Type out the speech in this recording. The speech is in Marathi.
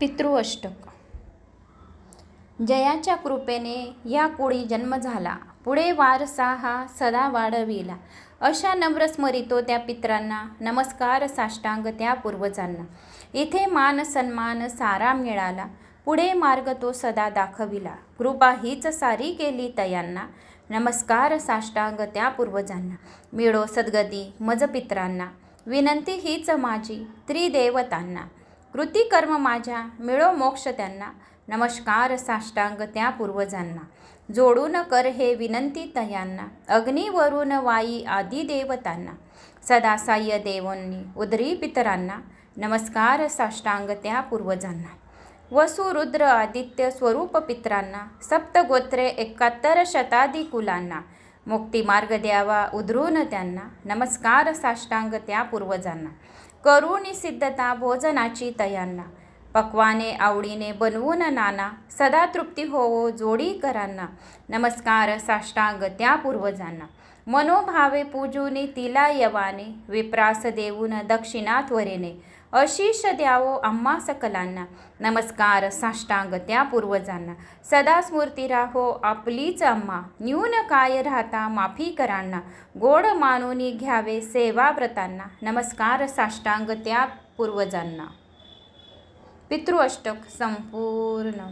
पितृअष्टक जयाच्या कृपेने या कुळी जन्म झाला. पुढे वारसा हा सदा वाढविला. अशा नम्र स्मरितो त्या पित्रांना. नमस्कार साष्टांग त्या पूर्वजांना. इथे मान सन्मान सारा मिळाला. पुढे मार्ग तो सदा दाखविला. कृपा हीच सारी केली तयांना. नमस्कार साष्टांग त्या पूर्वजांना. मिळो सद्गती मज पित्रांना. विनंती हीच माझी त्रिदेवतांना. कृती कर्म माझ्या मिळो मोक्ष त्यांना. नमस्कार साष्टांग त्या पूर्वजांना. जोडून कर हे विनंती तयांना. अग्निवरून वाई आदी देवतांना. सदासाय देवांनी देवोंनी उदरी पितरांना. नमस्कार साष्टांग त्या पूर्वजांना. वसुरुद्र आदित्य स्वरूप पित्रांना. सप्तगोत्रे एकाहत्तर शताधी कुलांना. मुक्तिमार्ग द्यावा उधरून त्यांना. नमस्कार साष्टांग त्या पूर्वजांना. करुणी सिद्धता भोजनाची तयांना. पक्वाने आवडीने बनवून नाना सदा तृप्ती होवो जोडी करांना नमस्कार साष्टांग त्या पूर्वजांना. मनोभावे पूजूने तिला यवाने विप्रास देऊन दक्षिणा त्वरेने अशीष द्यावो आम्हा सकलांना. नमस्कार साष्टांग त्या पूर्वजांना. सदा स्मृती राहो आपलीच अम्मा न्यून काय राहता माफी करांना. गोड मानूनी घ्यावे सेवा व्रतांना. नमस्कार साष्टांग त्या पूर्वजांना. पितृअष्टक संपूर्ण.